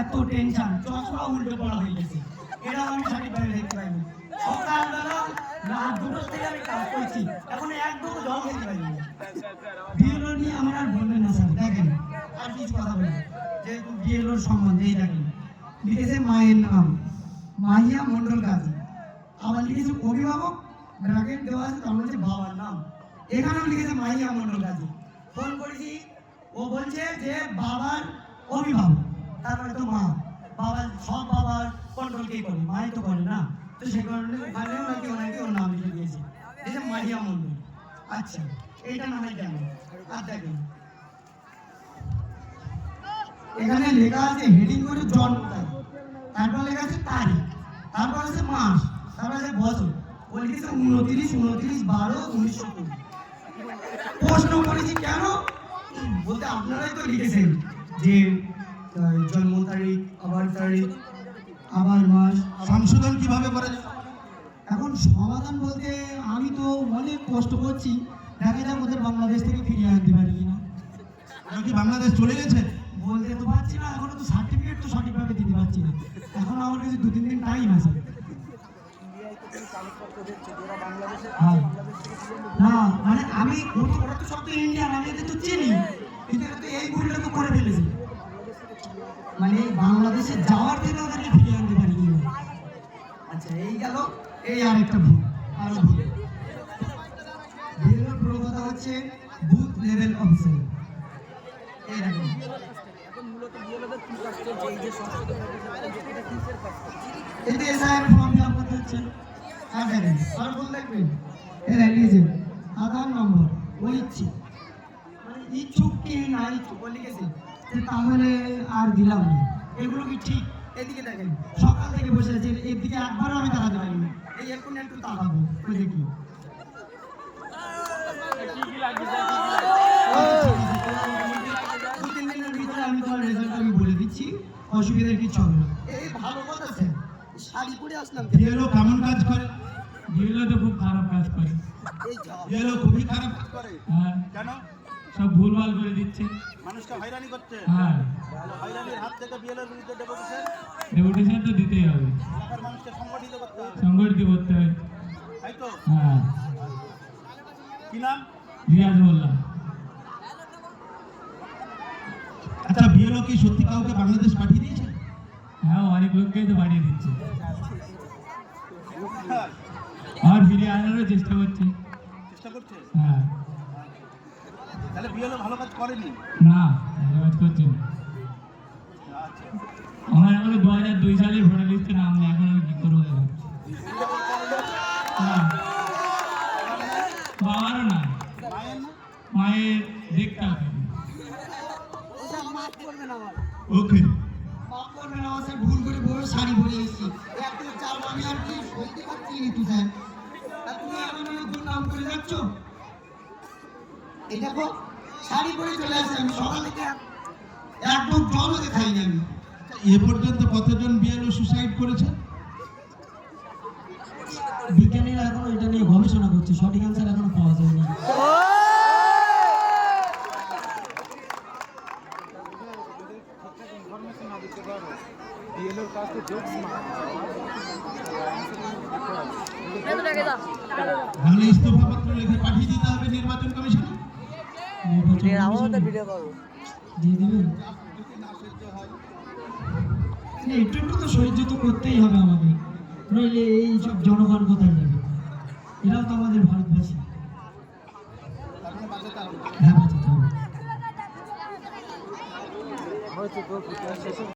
এত টেনশন চশমা উল্টো পড়া হয়ে গেছে। এটা আমি রাত দুটোর থেকে আমি কাজ করছি। এখন এক দুটো জল পাইনি বিএলও নিয়ে আমার আর বলবেন না দেখেন, আর কিছু কথা বলি যেহেতু বিএলওর সম্বন্ধে, এই দেখেন, লিখেছে মায়ের নাম, মাহিয়া মন্ডল কাজী। আবার লিখেছে অভিভাবক ব্র্যাকেট দেওয়া আছে, তার বলছে বাবার নাম। এখানেও লিখেছে মাহিয়া মন্ডল কাজী। ফোন করেছি ও বলছে যে বাবার অভিভাবক তারপরে তো মা। বাবার, সব বাবার কন্ট্রোলকেই করে, মাই তো করে না। তো সে কারণে ওখানেও নাকি ওনাকে ওর নাম লিখে দিয়েছে। এই যে মাহিয়া মন্ডল আচ্ছা এইটা না হয় কেন? আর দেখেন। এখানে লেখা আছে হেডিং করে জন্ম তারিখ। তারপর লেখা আছে তারিখ। তারপর আছে মাস। তারপর আছে বছর। ও লিখেছে উনত্রিশ উনত্রিশ, বারো, উনিশশো কুড়ি। প্রশ্ন করেছি কেন? বলতে আপনারাই তো লিখেছেন যে জন্ম তারিখ আবার তারিখ আবার মাস সংশোধন কীভাবে করা যায়? এখন সমাধান বলতে আমি তো অনেক কষ্ট করছি। দেখা যাক ওদের বাংলাদেশ থেকে ফিরিয়ে আনতে পারি কিনা কি বাংলাদেশ চলে গেছে? বলতে তো পারছি না এখনও তো সার্টিফিকেট তো সঠিকভাবে দিতে পারছি না। এখন আমার কাছে দু তিন দিন টাইম আছে। হ্যাঁ। না মানে আমি ওরা তো সব তো ইন্ডিয়ান আমি এদের তো চিনি। কিন্তু এরা তো এই ভুলটা তো করে ফেলেছে। মানে বাংলাদেশে যাওয়ার থেকে ওদেরকে ফিরিয়ে আনতে পারি আচ্ছা এই গেল, এই আরেকটা ভুল, আরও ভুল। ভুলের পুরো কথা হচ্ছে বুথ লেভেল অফিসার এই দেখেন। এতে এসআইআর ফর্ম ফিল করতে হচ্ছে। আর দেখেন আর ভুল দেখবেন। এর আধার নম্বর ইচ্ছুক মানে ইচ্ছুক কি না ইচ্ছুক লিখেছে যে তাহলে আর দিলাম না। এগুলো কি ঠিক? এদিকে দেখেন সকাল থেকে বসে আছে এদিকে একবারও আমি তাকাতে পারিনি এই এখন একটু তাকাবো ওই দেখি দু তিন দিনের ভিতরে আমি তোমার রেজাল্ট আমি বলে দিচ্ছি অসুবিধার কিছু হবে না। এই ভালো কথা স্যার শাড়ি পরে আসলাম। কেমন কাজ করে? বিএলও তো খুব খারাপ কাজ করে। এই খুবই খারাপ কাজ করে। হ্যাঁ। কেন? সব ভুলভাল করে দিচ্ছে। মানুষকে হয়রানি করছে। হ্যাঁ। হয়রানির হাত থেকে বিএলওর বিরুদ্ধে ডেপুটেশন। ডেপুটেশন তো দিতেই হবে। এলাকার মানুষকে সংগঠিত করতে হবে। সংগঠিত করতে হবে তাই তো? হ্যাঁ। কি নাম? রিয়াজ বললাম আচ্ছা বিএলও কি সত্যি কাউকে বাংলাদেশ পাঠিয়ে দিয়েছে? হ্যাঁ অনেক লোককেই তো বাড়িয়ে দিচ্ছে। আর ফিরিয়ে আনারও চেষ্টা করছে। চেষ্টা করছে হ্যাঁ। তাহলে বিএলও ভালো কাজ করেনি? না ভালো কাজ করছে না। আমার এখনও দু হাজার দুই সালে ভোটার লিস্টে নাম নেই এখন আমি কি করব বাবারও না। মায়ের না দেখতে হবে। ওকে। ভুল করে বড় শাড়ি পরে এসেছি। এত আমি আর কি সইতে পারছি না স্যার। করে এই দেখো শাড়ি পরে চলে আসছে আমি সকাল থেকে একদম জলও দেখাইনি আমি এ পর্যন্ত কতজন বিএলও সুসাইড করেছে বিজ্ঞানীরা এখনও এটা নিয়ে গবেষণা করছে সঠিক অ্যান্সার এখনও পাওয়া যায়নি তাহলে ইস্তফাপত্র লিখে পাঠিয়ে দিতে হবে নির্বাচন কমিশনে। দিয়ে দিবেন একটু একটু তো সহ্য তো করতেই হবে আমাদের। নইলে এই সব জনগণ কোথায়